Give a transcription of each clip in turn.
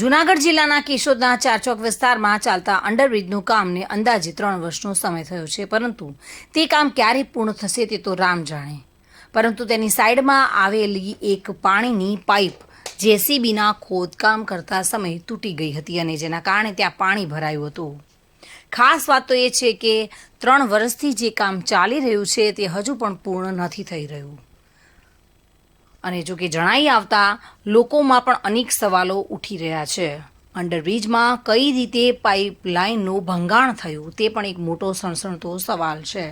જૂનાગઢ જિલ્લાના કેશોદના ચારચોક વિસ્તારમાં ચાલતા અંડરબ્રિજનું કામને અંદાજે ત્રણ વર્ષનો સમય થયો છે, પરંતુ તે કામ ક્યારે પૂર્ણ થશે તે તો રામ જાણે. પરંતુ તેની સાઈડમાં આવેલી એક પાણીની પાઇપ જેસીબીના ખોદકામ કરતા સમયે તૂટી ગઈ હતી અને જેના કારણે ત્યાં પાણી ભરાયું હતું. ખાસ વાત તો એ છે કે ત્રણ વર્ષથી જે કામ ચાલી રહ્યું છે તે હજુ પણ પૂર્ણ નથી થઈ રહ્યું. અને જો કે જણાઈ આવતા લોકોમાં પણ અનેક સવાલો ઉઠી રહ્યા છે. અંડરબ્રિજમાં કઈ રીતે પાઇપલાઇનનું ભંગાણ થયું તે પણ એક મોટો સણસણતો સવાલ છે.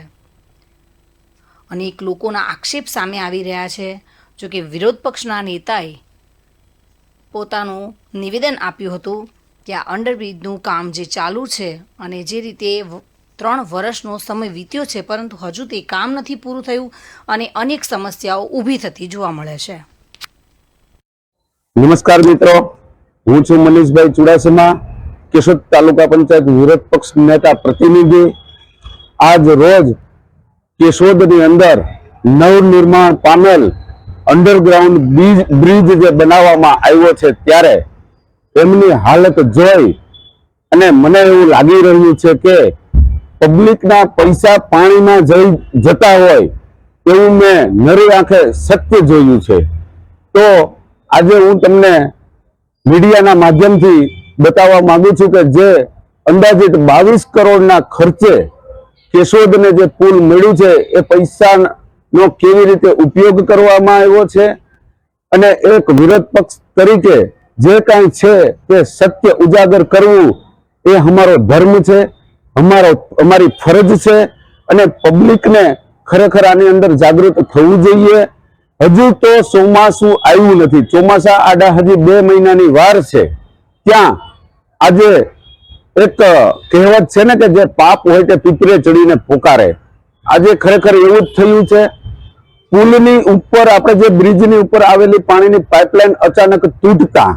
અનેક લોકોના આક્ષેપ સામે આવી રહ્યા છે. જો કે વિરોધ પક્ષના નેતાએ પોતાનું નિવેદન આપ્યું હતું કે આ અંડરબ્રિજનું કામ જે ચાલુ છે અને જે રીતે ત્રણ વર્ષનો સમય વીત્યો છે, પરંતુ હજુ તે કામ નથી પૂરું થયું અને અનેક સમસ્યાઓ ઊભી થતી જોવા મળે છે. નમસ્કાર મિત્રો, હું છું મનીષભાઈ ચુડાસમા, કેશોદ તાલુકા પંચાયત વિરોધ પક્ષ નેતા પ્રતિનિધિ. આજ રોજ કેશોદની અંદર નવનિર્માણ પામેલ અંડરગ્રાઉન્ડ બ્રિજ બ્રિજ જે બનાવવામાં આવ્યો છે ત્યારે એમની હાલત જોઈ અને મને એવું લાગી રહ્યું છે કે પબ્લિકના પૈસા પાણીમાં જઈ જતા હોય એવું મેં નરી આંખે સત્ય જોયું છે. તો આજે હું તમને મીડિયાના માધ્યમથી બતાવવા માંગુ છું કે જે અંદાજિત બાવીસ કરોડના ખર્ચે કેશોદને જે પુલ મળ્યું છે, એ પૈસાનો કેવી રીતે ઉપયોગ કરવામાં આવ્યો છે? અને એક વિરોધ પક્ષ તરીકે જે કાંઈ છે તે સત્ય ઉજાગર કરવું એ અમારો ધર્મ છે. અમારો અમારી ફરજ છે અને પબ્લિકને ખરેખર આની અંદર જાગૃત થવું જોઈએ. હજુ તો ચોમાસું આવ્યું નથી. ચોમાસા આડા હજી બે મહિનાની વાર છે. ત્યાં આજે એક કહેવત છે ને કે જે પાપ હોય તે પીપરે ચડીને પોકારે. આજે ખરેખર એવું જ થયું છે. પુલની ઉપર આપણે જે બ્રિજની ઉપર આવેલી પાણીની પાઇપલાઇન અચાનક તૂટતા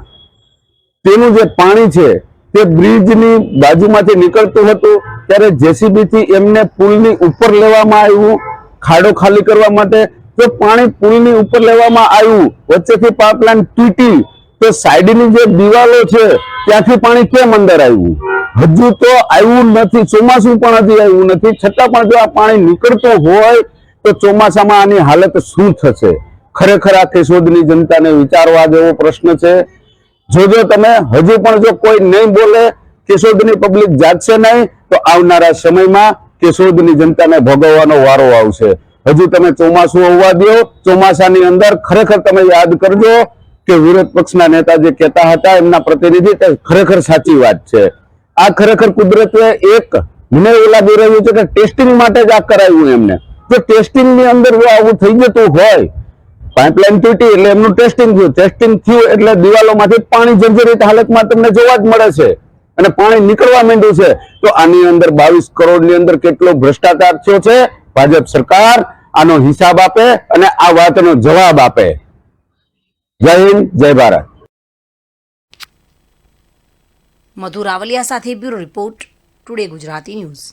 તેનું જે પાણી છે તે બ્રિજની બાજુમાંથી નીકળતું હતું. ત્યારે જેસીબી થી એમને પુલની ઉપર લેવામાં આવ્યું, ખાડો ખાલી કરવા માટે. જો પાણી પુલની ઉપર લેવામાં આવ્યું, વચ્ચેથી પાઇપલાઇન તૂટી, તો સાઈડની જે દિવાલો છે, ત્યાંથી પાણી કેમ અંદર આવ્યું? હજુ તો આવ્યું નથી, ચોમાસું પણ હજી આવ્યું નથી. છતાં પણ જો આ પાણી નીકળતું હોય, તો ચોમાસામાં આની હાલત શું થશે? ખરેખર આ કેશોદની જનતાને વિચારવા જેવો પ્રશ્ન છે. જોજો તમે, હજુ પણ જો કોઈ નહીં બોલે કેશોદની પબ્લિક જાગશે નહીં, તો આવનારા સમયમાં કેશોદની જનતાને ભોગવવાનો વારો આવશે. હજુ તમે ચોમાસું હોવા દો, ચોમાસાની અંદર ખરેખર તમે યાદ કરજો કે વિરોધ પક્ષના નેતા જે કહેતા હતા, એમના પ્રતિનિધિ ખરેખર સાચી વાત છે. આ ખરેખર કુદરતે એક, મને એવું લાગી રહ્યું છે કે ટેસ્ટિંગ માટે જ આ કરાયું એમને. જો ટેસ્ટિંગની અંદર જો આવું થઈ જતું હોય પાઇપલાઇન તૂટી એટલે એમનું ટેસ્ટિંગ થયું. ટેસ્ટિંગ થયું એટલે દિવાલોમાંથી પાણી જર્જરિત હાલતમાં તમને જોવા જ મળે છે. અને પાણી નીકળવા માંડ્યું છે. તો આની અંદર બાવીસ કરોડની અંદર કેટલો ભ્રષ્ટાચાર થયો છે? ભાજપ સરકાર આનો હિસાબ આપે અને આ વાતનો જવાબ આપે. જય હિન્દ, જય ભારત. મધુ રાવલિયા સાથે bureau report, today Gujarati news.